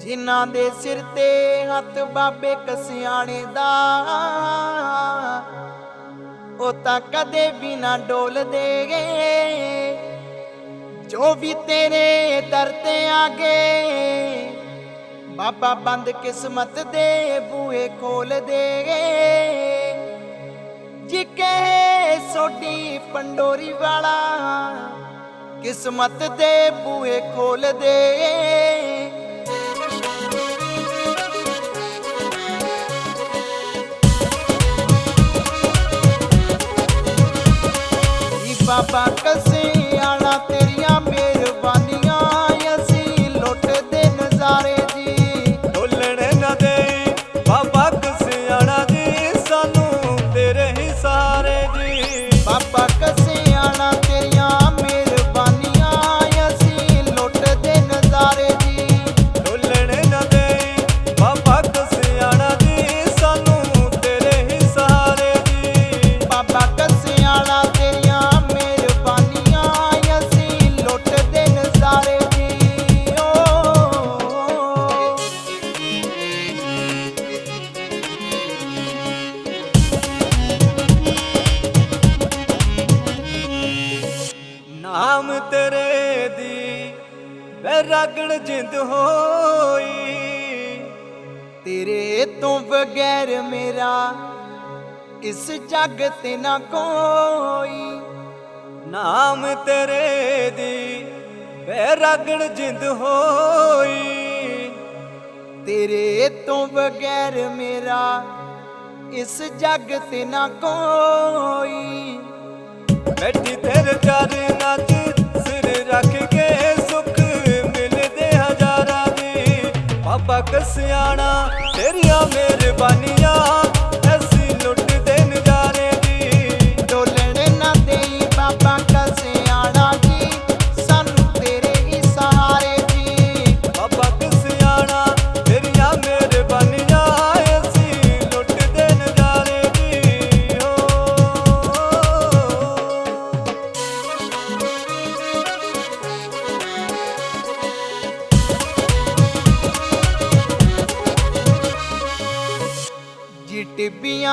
ਜਿਨ੍ਹਾਂ ਦੇ ਸਿਰ ਤੇ ਹੱਥ ਬਾਬੇ ਕਸਿਆਣੇ ਦਾ, ਉਹ ਤਾਂ ਕਦੇ ਵੀ ਨਾ ਡੋਲਦੇ ਜੋ ਵੀ ਤੇਰੇ ਦਰ ਤੇ ਆ ਗਏ ਬਾਬਾ ਬੰਦ ਕਿਸਮਤ ਦੇ ਬੂਹੇ ਖੋਲ ਦੇ ਜੀ ਕਹੇ ਸੋਡੀ ਪੰਡੋਰੀ ਵਾਲਾ, ਕਿਸਮਤ ਦੇ ਬੂਹੇ ਖੋਲ ਦੇ papá. ਬੈਰਾਗਣ ਜਿੰਦ ਹੋਈ। ਤੇਰੇ ਤੋਂ ਬਗੈਰ ਮੇਰਾ ਇਸ ਜੱਗ ਤੇ ਨਾ ਕੋਈ। ਨਾਮ ਤੇਰੇ ਦੀ ਬੈਰਾਗਣ ਜਿੰਦ ਹੋਈ। ਤੇਰੇ ਤੋਂ ਬਗੈਰ ਮੇਰਾ ਇਸ ਜੱਗ ਤੇ ਨਾ ਕੋਈ। ਬੈਠੀ ਤੇਰੇ ਚਰਨਾਂ 'ਚ ਸਿਆਣਾ ਤੇਰੀਆਂ ਮਿਹਰਬਾਨੀਆਂ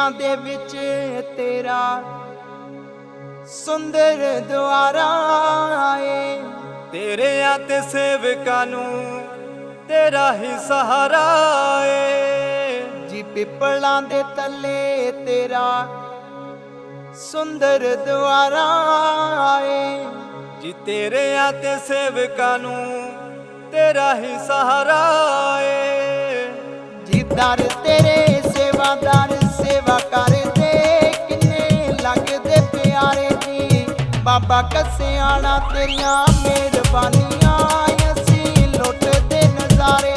ਟਿੱਬੀਆਂ ਦੇ ਵਿੱਚ ਤੇਰਾ ਸੁੰਦਰ ਦੁਆਰਾ ਏ ਤੇਰਿਆਂ ਤੇ ਸੇਵਕਾਂ ਨੂੰ ਤੇਰਾ ਹੀ ਸਹਾਰਾ ਏ ਜੀ ਪਿੱਪਲਾਂ ਦੇ ਤੱਲੇ ਤੇਰਾ ਸੁੰਦਰ ਦੁਆਰਾ ਏ ਜੀ ਤੇਰਿਆਂ ਤੇ ਸੇਵਕਾਂ ਨੂੰ ਤੇਰਾ ਹੀ ਸਹਾਰਾ ਏ ਜੀ ਦਰ ਤੇਰੇ ਬਾਬਾ ਕਸਿਆਣਾ ਤੇਰੀਆਂ ਮਿਹਰਬਾਨੀਆਂ। ਅਸੀਂ ਲੁੱਟਦੇ ਨਜ਼ਾਰੇ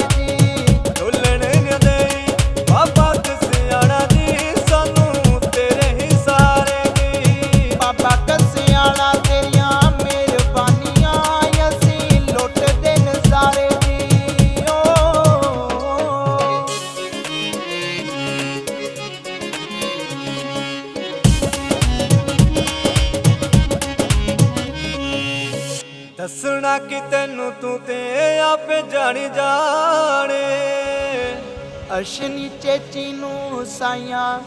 ਦੱਸਣਾ ਕਿ ਤੈਨੂੰ ਤੂੰ ਤੇ ਆਪੇ ਜਾਣੀ ਜਾਣੇ। ਅਸ਼ਨੀ ਚੇਚੀ ਨੂੰ ਸਾਈਆਂ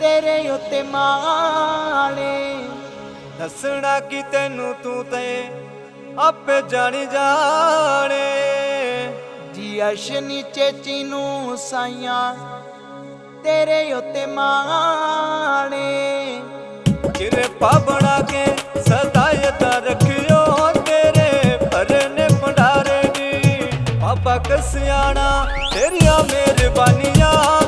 ਤੇਰੇ ਉੱਤੇ ਮਾਣੇ। ਦੱਸਣਾ ਕਿ ਤੈਨੂੰ ਤੂੰ ਤੇ ਆਪੇ ਜਾਣੀ ਜਾਣੇ। ਜੀ ਅਸ਼ਨੀ ਚੇਚੀ ਨੂੰ ਸਾਈਆਂ ਤੇਰੇ ਉੱਤੇ ਮਾਣੇ। ਕਿਰਪਾ ਬਣਾ ਕੇ ਸਦਾਇਤ ਰੱਖਿਓ ਬਾਬਾ ਕਸਿਆਣਾ ਤੇਰੀਆਂ ਮਿਹਰਬਾਨੀਆਂ।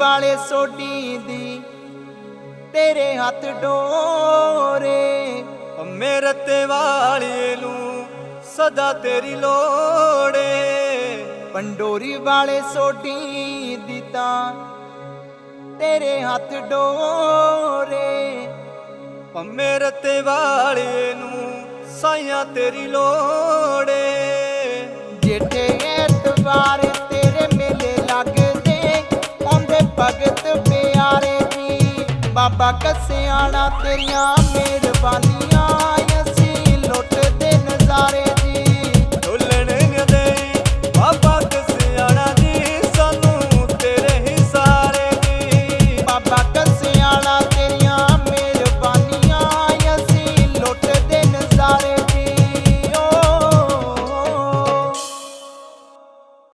ਵਾਲੇ ਸੋਢੀ ਦੀ ਤੇਰੇ ਹੱਥ ਡੋਰੇ। ਮੇਰੇ ਤੇ ਵਾਲੀਏ ਨੂੰ ਸਦਾ ਤੇਰੀ ਲੋੜੇ ਪੰਡੋਰੀ ਵਾਲੇ ਸੋਢੀ ਦੀ ਤਾਂ ਤੇਰੇ ਹੱਥ ਡੋਰੇ। ਪੰਮੇ ਰੱਤੇ ਵਾਲੇ ਨੂੰ ਸਾਈਆਂ ਤੇਰੀ ਲੋੜੇ ਬਾਬਾ ਕਸਿਆਣਾ ਤੇਰੀਆਂ ਮਿਹਰਬਾਨੀਆਂ।